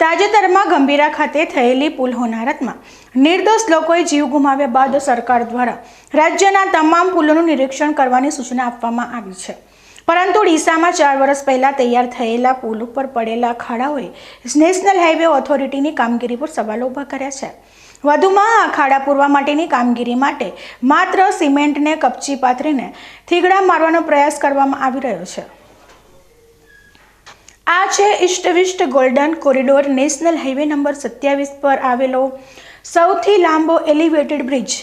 તાજેતરમાં ગંભીરા ખાતે થયેલી પુલ હોનારતમાં નિર્દોષ લોકોએ જીવ ગુમાવ્યા બાદ સરકાર દ્વારા રાજ્યના તમામ પુલોનું નિરીક્ષણ કરવાની સૂચના આપવામાં આવી છે. પરંતુ ડીસામાં ચાર વર્ષ પહેલાં તૈયાર થયેલા પુલ ઉપર પડેલા ખાડાઓએ નેશનલ હાઈવે ઓથોરિટીની કામગીરી પર સવાલો ઊભા કર્યા છે. વધુમાં આ ખાડા પૂરવા માટેની કામગીરી માટે માત્ર સિમેન્ટને કપચી પાથરીને થીગડા મારવાનો પ્રયાસ કરવામાં આવી રહ્યો છે. આ છે ઇષ્ટવિષ્ટ golden corridor national highway number સત્યાવીસ પર આવેલો સૌથી લાંબો એલિવેટેડ બ્રિજ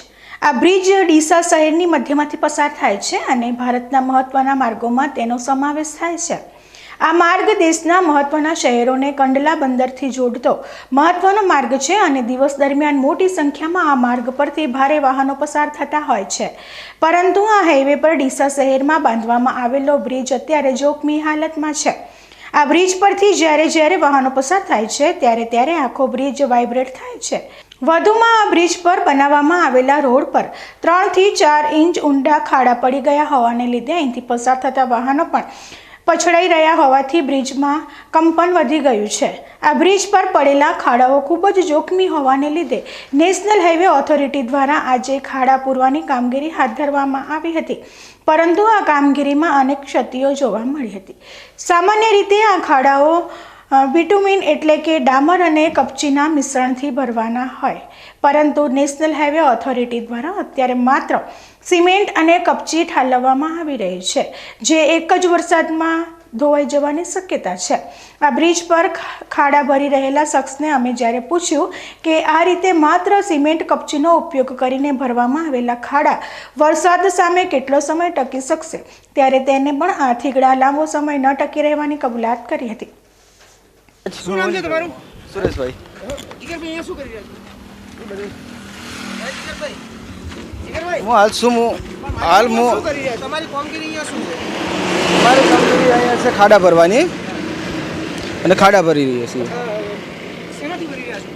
આ બ્રિજ ડીસા શહેરની મધ્યમાંથી પસાર થાય છે અને ભારતના મહત્વના માર્ગોમાં તેનો સમાવેશ થાય છે. આ માર્ગ દેશના મહત્વના શહેરોને કંડલા બંદરથી જોડતો મહત્વનો માર્ગ છે અને દિવસ દરમિયાન મોટી સંખ્યામાં આ માર્ગ પરથી ભારે વાહનો પસાર થતા હોય છે. પરંતુ આ હાઈવે પર ડીસા શહેરમાં બાંધવામાં આવેલો બ્રિજ અત્યારે જોખમી હાલતમાં છે. આ બ્રિજ પરથી જ્યારે જ્યારે વાહનો પસાર થાય છે, ત્યારે ત્યારે આખો બ્રિજ વાઇબ્રેટ થાય છે. વધુમાં આ બ્રિજ પર બનાવવામાં આવેલા રોડ પર ત્રણથી ચાર ઇંચ ઊંડા ખાડા પડી ગયા હોવાને લીધે અહીંથી પસાર થતા વાહનો પણ પછડાઈ રહ્યા હોવાથી બ્રિજમાં કંપન વધી ગયું છે. આ બ્રિજ પર પડેલા ખાડાઓ ખૂબ જ જોખમી હોવાને લીધે નેશનલ હાઈવે ઓથોરિટી દ્વારા આજે ખાડા પૂરવાની કામગીરી હાથ ધરવામાં આવી હતી. પરંતુ આ કામગીરીમાં અનેક ક્ષતિઓ જોવા મળી હતી. સામાન્ય રીતે આ ખાડાઓ અ, બિટુમિન એટલે કે ડામર અને કપચીના મિશ્રણથી ભરવાના હોય. પરંતુ નેશનલ હાઈવે ઓથોરિટી દ્વારા અત્યારે માત્ર સિમેન્ટ અને કપચી ઠાલવવામાં આવી રહી છે જે એક જ વરસાદમાં ધોવાઈ જવાની શક્યતા છે. આ બ્રિજ પર ખાડા ભરી રહેલા શખ્સને અમે જ્યારે પૂછ્યું કે આ રીતે માત્ર સિમેન્ટ કપચીનો ઉપયોગ કરીને ભરવામાં આવેલા ખાડા વરસાદ સામે કેટલો સમય ટકી શકશે ત્યારે તેને પણ આ થીગડા લાંબો સમય ન ટકી રહેવાની કબૂલાત કરી હતી. શું નામ છે તમારું? સુરેશભાઈ. જીગરભાઈ અહીંયા શું કરી રહ્યા છો? હા, હાલ શું હું હાલ હું છો? તમારી કામગીરી અહીંયા શું છે? મારી કામગીરી અહીંયા છે ખાડા ભરવાની અને ખાડા ભરી છીએ. રહ્યા છો?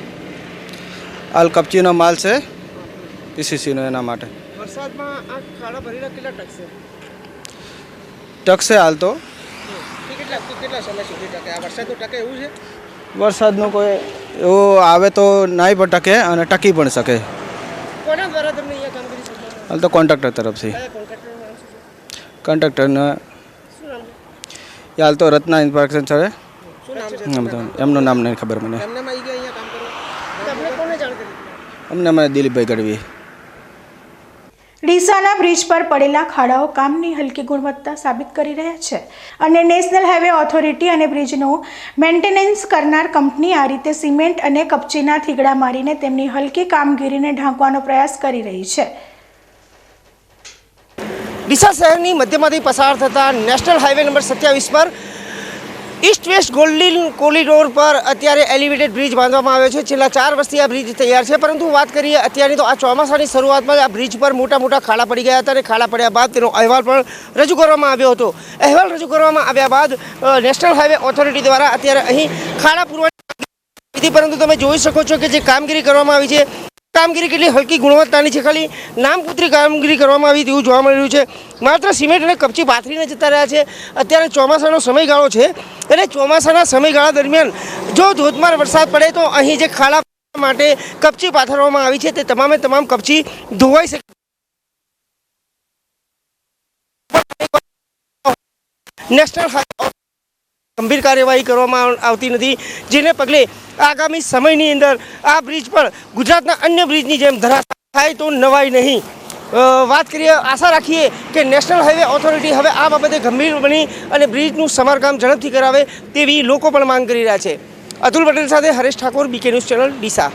હાલ કપચીનો માલ છે પીસીસીનો એના માટે. વરસાદમાં આ ખાડા ભરીને કેટલા ટકશે ટકશે હાલ તો. કેટલા તો કેટલા સમય સુધી ટકે? આ વરસાદ તો ટકે એવું છે? વરસાદનો કોઈ એવો આવે તો નાય પણ ટકે અને ટકી પણ શકે. કોના દ્વારા તમને અહીંયા કામગીરી સોંપવામાં હાલ તો કોન્ટ્રાક્ટર તરફથી. કોન્ટ્રાક્ટરનું હાલ તો રત્ના ઇન્ફ્રાક્શન છે. એમનું નામ નહીં ખબર મને. અમને માં દિલીપભાઈ ગયા અહીંયા કામ કરો તમને કોને જાણ કરી અમને મને દિલીપભાઈ ગઢવી ડીસાના બ્રિજ પર પડેલા ખાડાઓ કામની હલકી ગુણવત્તા સાબિત કરી રહ્યા છે અને નેશનલ હાઈવે ઓથોરિટી અને બ્રિજનું મેન્ટેનન્સ કરનાર કંપની આ રીતે સિમેન્ટ અને કપચીના થીગડા મારીને તેમની હલકી કામગીરીને ઢાંકવાનો પ્રયાસ કરી રહી છે. ડીસા શહેરની મધ્યમાંથી પસાર થતા નેશનલ હાઈવે નંબર સત્યાવીસ પર ઈસ્ટ વેસ્ટ ગોલ્ડન કોરિડોર પર અત્યારે એલિવેટેડ બ્રિજ બાંધવામાં આવ્યો છે. છેલ્લા ચાર વર્ષથી આ બ્રિજ તૈયાર છે. પરંતુ વાત કરીએ અત્યારની, તો આ ચોમાસાની શરૂઆતમાં આ બ્રિજ પર મોટા મોટા ખાડા પડી ગયા હતા અને ખાડા પડ્યા બાદ તેનો અહેવાલ પણ રજૂ કરવામાં આવ્યો હતો. અહેવાલ રજૂ કરવામાં આવ્યા બાદ નેશનલ હાઈવે ઓથોરિટી દ્વારા અત્યારે અહીં ખાડા પૂરવાની પરંતુ તમે જોઈ શકો છો કે જે કામગીરી કરવામાં આવી છે કામગીરી કેટલી હલકી ગુણવત્તાની છે ખાલી? નામપુત્રી કામગીરી કરવામાં આવી તેવું જોવા મળી રહ્યું છે. માત્ર સિમેન્ટ અને કપચી પાથરીને જતા રહ્યા છે. અત્યારે ચોમાસાનો સમયગાળો છે અને ચોમાસાના સમયગાળા દરમિયાન જો ધોધમાર વરસાદ પડે તો અહીં જે ખાડા માટે કપચી પાથરવામાં આવી છે તે તમામે તમામ કપચી ધોવાઈ શકે. નેશનલ ગંભીર કાર્યવાહી કરવામાં આવતી નથી. જેને પગલે આગામી સમયની અંદર આ બ્રિજ પર ગુજરાતના અન્ય બ્રિજની જેમ ધરાશા થાય તો નવાય નહીં. વાત કરીએ, આશા રાખીએ કે નેશનલ હાઈવે ઓથોરિટી હવે આ બાબતે ગંભીર બની અને બ્રિજનું સમારકામ ઝડપથી કરાવે તેવી લોકો પણ માંગ કરી રહ્યા છે. અતુલ પટેલ સાથે Haresh Thakor BK news channel, Deesa.